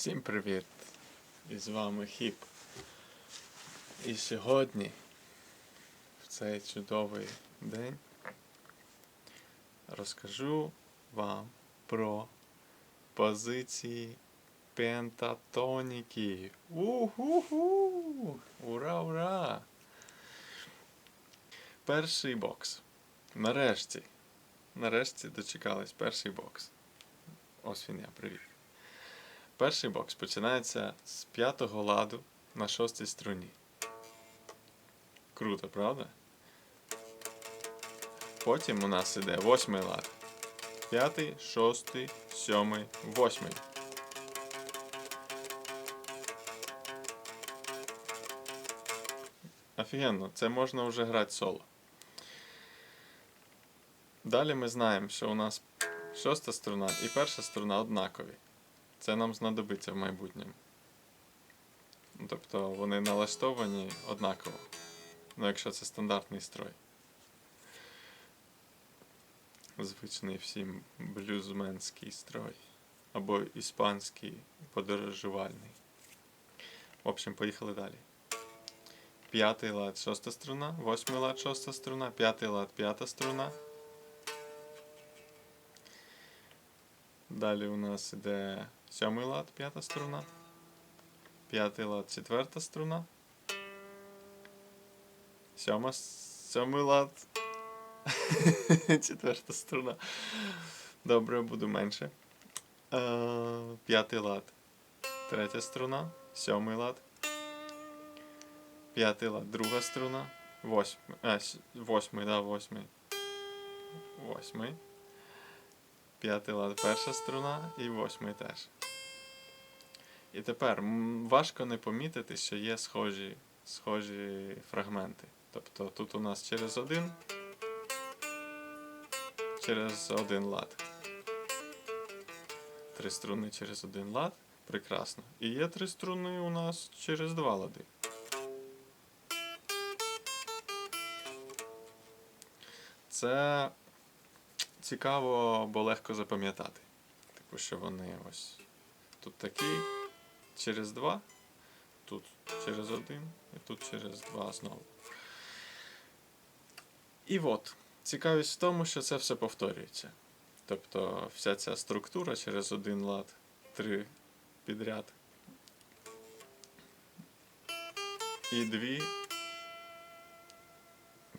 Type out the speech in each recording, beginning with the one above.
Всім привіт! І з вами Хіп. І сьогодні, в цей чудовий день, розкажу вам про позиції пентатоніки. Уху! Ура, ура! Перший бокс. Нарешті. Нарешті дочекались перший бокс. Ось він я, привіт. Перший бокс починається з п'ятого ладу на шостій струні. Круто, правда? Потім у нас іде восьмий лад. П'ятий, шостий, сьомий, восьмий. Офігенно, це можна вже грати соло. Далі ми знаємо, що у нас шоста струна і перша струна однакові. Це нам знадобиться в майбутньому. Тобто вони налаштовані однаково. Ну, якщо це стандартний строй. Звичний всім блюзменський строй. Або іспанський подорожувальний. В общем, поїхали далі. П'ятий лад, шоста струна, восьмий лад, шоста струна, п'ятий лад, п'ята струна. Далі у нас іде сьомий лад, п'ята струна. П'ятий лад, четверта струна. Сьома, сьомий лад. Четверта струна. Добре, буду менше. Е, П'ятий лад. Третя струна. Сьомий лад. П'ятий лад, друга струна. Восьмий. А, восьмий, да, восьмий. Восьмий. П'ятий лад перша струна і восьмий теж. І тепер важко не помітити, що є схожі, схожі фрагменти. Тобто тут у нас через один, через один лад. Три струни через один лад. Прекрасно. І є три струни у нас через два лади. Це цікаво, бо легко запам'ятати. Типу, що вони ось тут такі через два, тут через один і тут через два знову. І от, цікавість в тому, що це все повторюється. Тобто вся ця структура через один лад, три підряд. І дві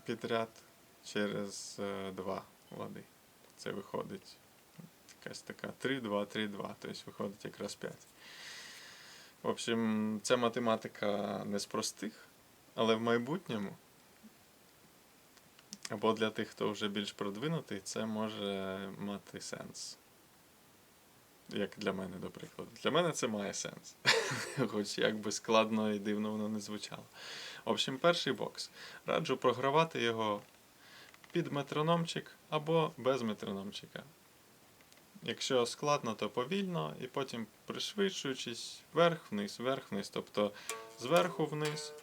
підряд через е, два лади. Це виходить якась така 3, 2, 3, 2. Тобто виходить якраз 5. В общем, ця математика не з простих, але в майбутньому, або для тих, хто вже більш продвинутий, це може мати сенс. Як для мене, до прикладу. Для мене це має сенс. Хоч як би складно і дивно воно не звучало. В общем, перший бокс. Раджу програвати його під метрономчик або без метрономчика. Якщо складно, то повільно, і потім пришвидшуючись вверх-вниз, вверх-вниз, тобто зверху вниз.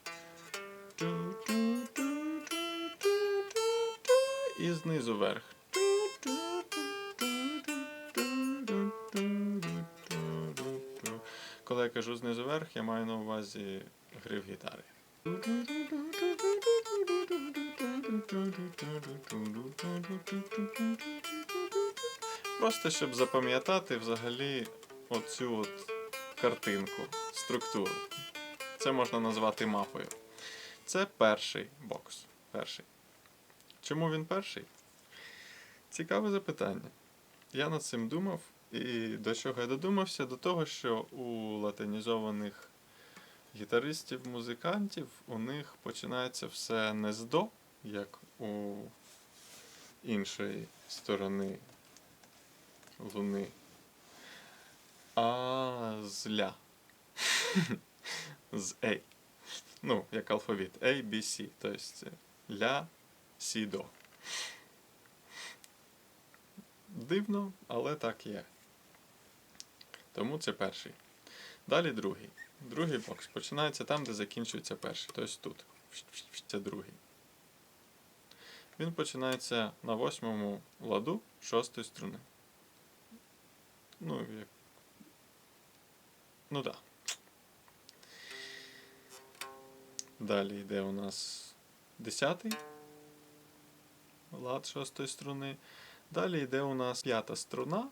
І знизу вверх. Коли я кажу знизу вверх, я маю на увазі гри в гітари. Просто щоб запам'ятати взагалі оцю от картинку, структуру. Це можна назвати мапою. Це перший бокс. Перший. Чому він перший? Цікаве запитання. Я над цим думав, і до чого я додумався? До того, що у латинізованих гітаристів, музикантів у них починається все не з до, як у іншої сторони луни, а з ля. з A. Ну, як алфавіт. A, B, C. Тобто ля, сі, до. Дивно, але так є. Тому це перший. Далі другий. Другий бокс починається там, де закінчується перший. Тобто тут. Це другий. Він починається на восьмому ладу шостої струни. Ну, як Ну так. Да. Далі йде у нас десятий лад шостої струни. Далі йде у нас п'ята струна,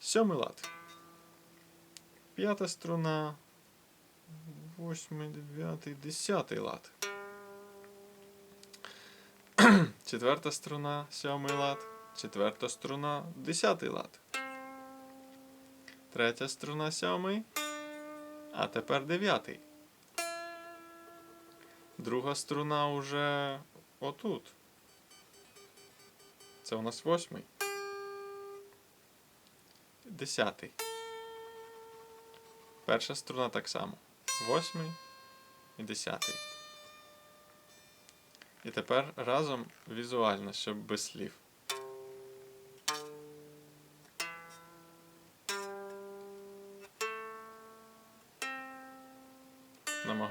сьомий лад. П'ята струна, восьмий, дев'ятий, десятий лад. Четверта струна, сьомий лад. Четверта струна, десятий лад. Третя струна, сьомий. А тепер дев'ятий. Друга струна уже отут. Це у нас восьмий. Десятий. Перша струна так само. Восьмий і десятий. І тепер разом візуально, щоб без слів.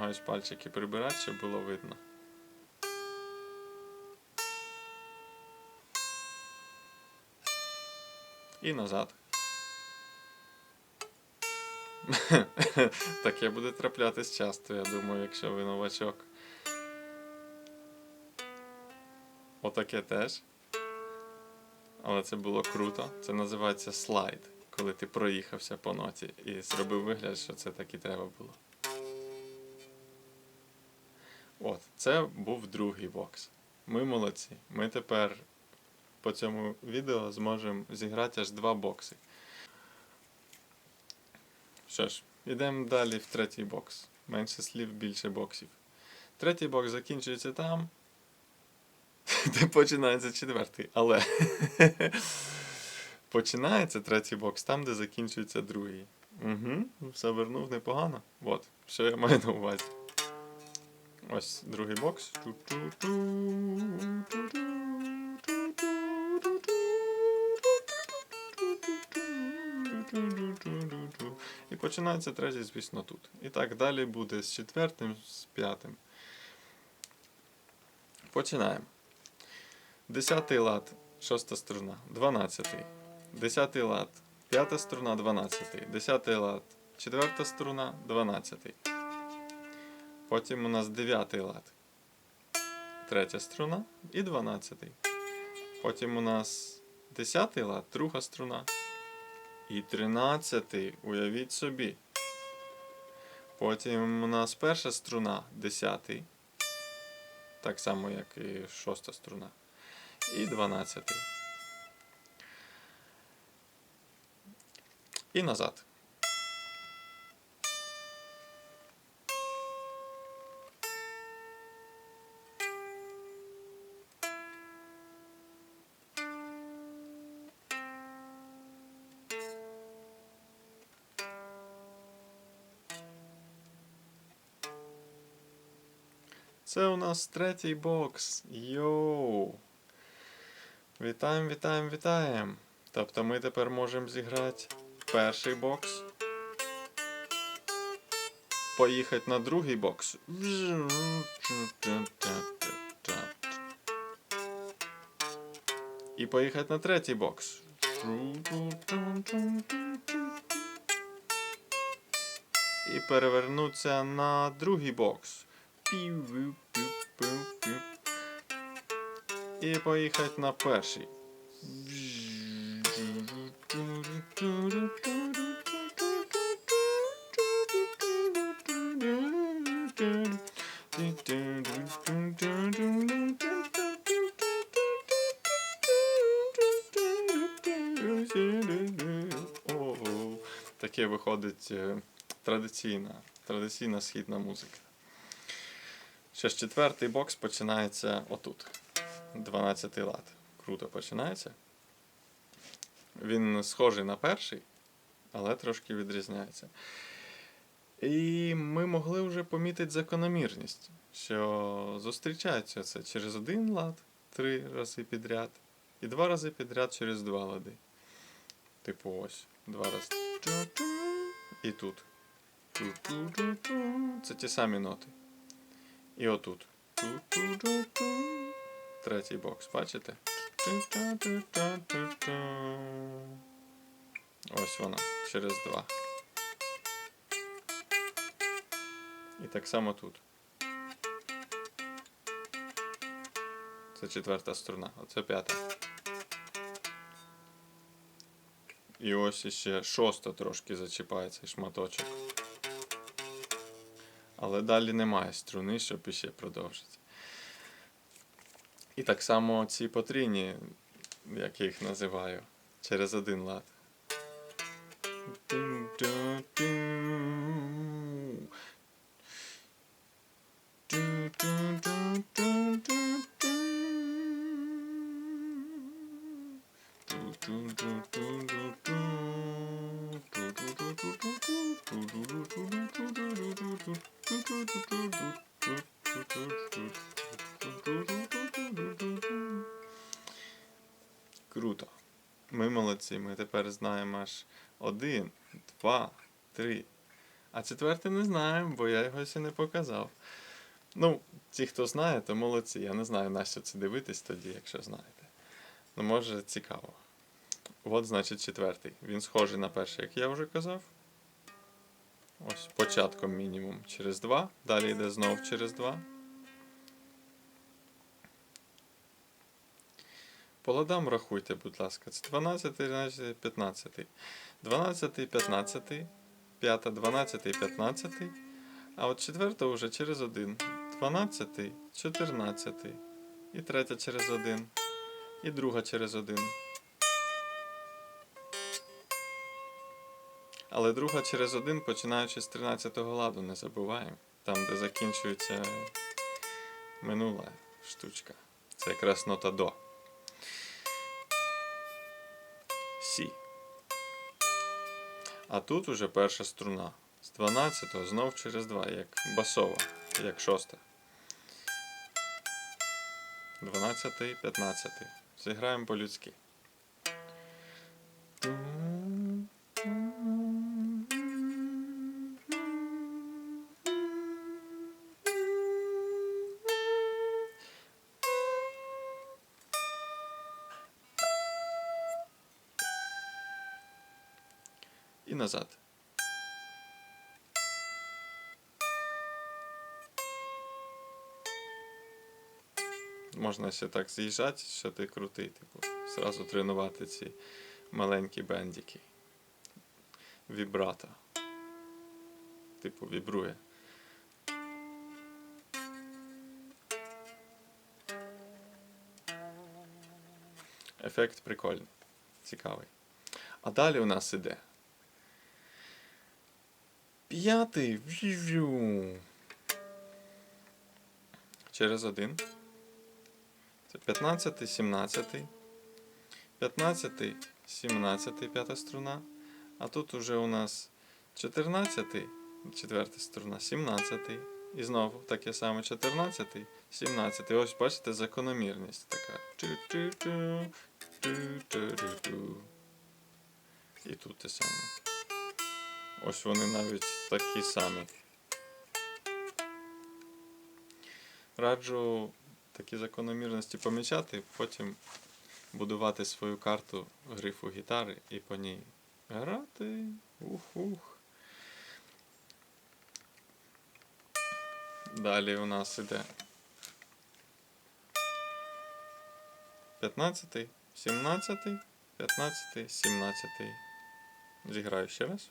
Намагаюсь пальчики прибирати, щоб було видно. І назад. Таке буде траплятись часто, я думаю, якщо ви новачок. Отаке теж. Але це було круто. Це називається слайд, коли ти проїхався по ноті і зробив вигляд, що це так і треба було. От, це був другий бокс. Ми молодці. Ми тепер по цьому відео зможемо зіграти аж два бокси. Що ж, йдемо далі в третій бокс. Менше слів, більше боксів. Третій бокс закінчується там. Де починається четвертий. Але починається третій бокс там, де закінчується другий. Угу, все вернув непогано. От, що я маю на увазі. Ось другий бокс. І починається третій, звісно, тут. І так далі буде з четвертим, з п'ятим. Починаємо. Десятий лад, шоста струна, дванадцятий. Десятий лад, п'ята струна, дванадцятий. Десятий лад, четверта струна, дванадцятий. Потім у нас дев'ятий лад. Третя струна і дванадцятий. Потім у нас десятий лад, друга струна. І тринадцятий, уявіть собі. Потім у нас перша струна, десятий. Так само, як і шоста струна. І дванадцятий. І назад. Це у нас третій бокс. Йоу. Вітаємо, вітаємо, вітаємо. Тобто ми тепер можемо зіграти перший бокс. Поїхати на другий бокс. І поїхати на третій бокс. І перевернутися на другий бокс. І поїхати на перший. Таке виходить е, традиційна, традиційна східна музика. Ще четвертий бокс починається отут. 12 лад. Круто починається. Він схожий на перший, але трошки відрізняється. І ми могли вже помітити закономірність, що зустрічається це через один лад три рази підряд, і два рази підряд через два лади. Типу ось. Два рази. І тут. Це ті самі ноти. І отут. Третій бокс, бачите? Ось вона, через два. І так само тут. Це четверта струна, оце п'ята. І ось іще шоста трошки зачіпає цей шматочок. Але далі немає струни, щоб іще продовжити. І так само ці потрійні, як я їх називаю, через один лад. Молодці, ми тепер знаємо аж один, два, три. А четвертий не знаємо, бо я його ще не показав. Ну, ті, хто знає, то молодці. Я не знаю, на що це дивитись тоді, якщо знаєте. Ну, може, цікаво. От, значить, четвертий. Він схожий на перший, як я вже казав. Ось початком мінімум через 2. Далі йде знов через 2. По ладам рахуйте, будь ласка. Це 12, 13, 15. 12, 15, 5, 12, 15. А от четверта вже через 1. 12, 14. І третя через 1. І друга через 1. Але друга через 1, починаючи з 13-го ладу, не забуваємо. Там, де закінчується минула штучка. Це якраз нота до. А тут уже перша струна. З 12-го знов через 2, як басова, як шоста. 12, 15. Зіграємо по-людськи. Можна ще так з'їжджати, що ти крутий, типу, зразу тренувати ці маленькі бендики. Вібрато. Типу, вібрує. Ефект прикольний, цікавий. А далі у нас іде. П'ятий. Через один. Це 15, 17. 15, 17, п'ята струна. А тут уже у нас 14, четверта струна, 17. І знову таке саме 14, 17. Ось бачите закономірність така. І тут те саме. Ось вони навіть такі самі. Раджу такі закономірності помічати, потім будувати свою карту грифу гітари і по ній грати. Ух-ух. Далі у нас іде 15, 17, 15, 17. Зіграю ще раз.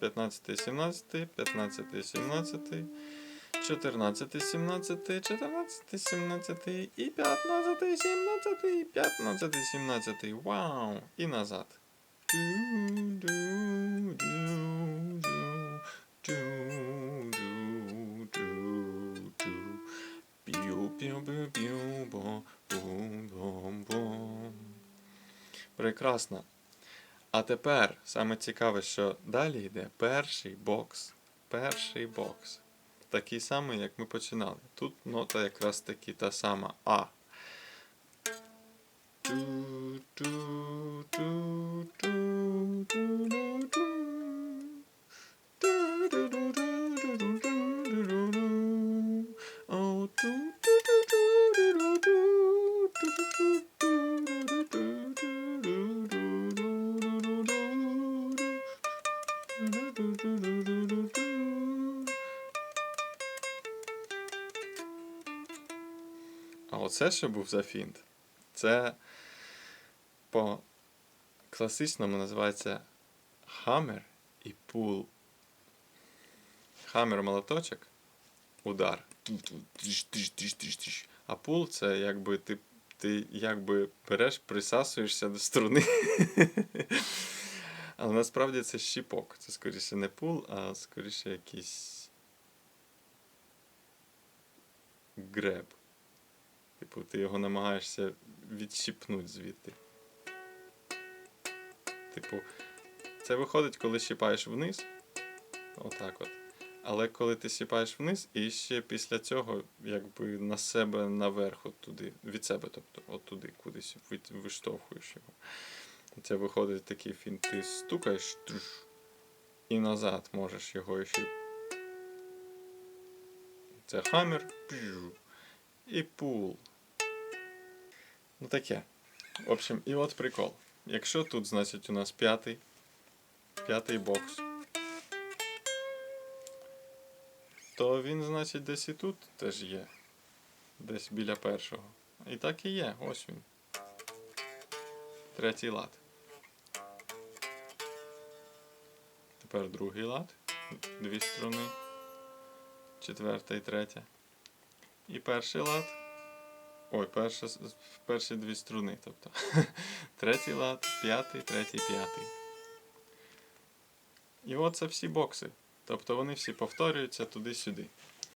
15, 17, 15, 17, 14, 17, 14, 17 і 15, 17, 15, 17. Вау! І назад. Прекрасно. А тепер саме цікаве, що далі йде перший бокс. Перший бокс такий самий, як ми починали. Тут нота якраз таки та сама А. Ту-ту-ту-ту. Оце що був за фінт? Це по класичному називається хаммер і пул. Хаммер молоточок, удар. А пул це якби ти, ти якби береш, присасуєшся до струни. Але насправді це щіпок. Це скоріше не пул, а скоріше якийсь греб. Типу, ти його намагаєшся відщипнути звідти. Типу, це виходить, коли щипаєш вниз. Отак от. Але коли ти щипаєш вниз, і ще після цього, якби на себе наверх, от туди, від себе, тобто, от туди, кудись виштовхуєш його. Це виходить такий фінт. Ти стукаєш труш, і назад можеш його ще. Це хаммер пжу, і пул. Ну таке. В общем, і от прикол. Якщо тут, значить, у нас п'ятий, п'ятий бокс, то він, значить, десь і тут теж є. Десь біля першого. І так і є. Ось він. Третій лад. Тепер другий лад. Дві струни. Четверта і третя. І перший лад. Ой, перша, перші дві струни. Тобто. третій лад, п'ятий, третій, п'ятий. І оце всі бокси. Тобто вони всі повторюються туди-сюди.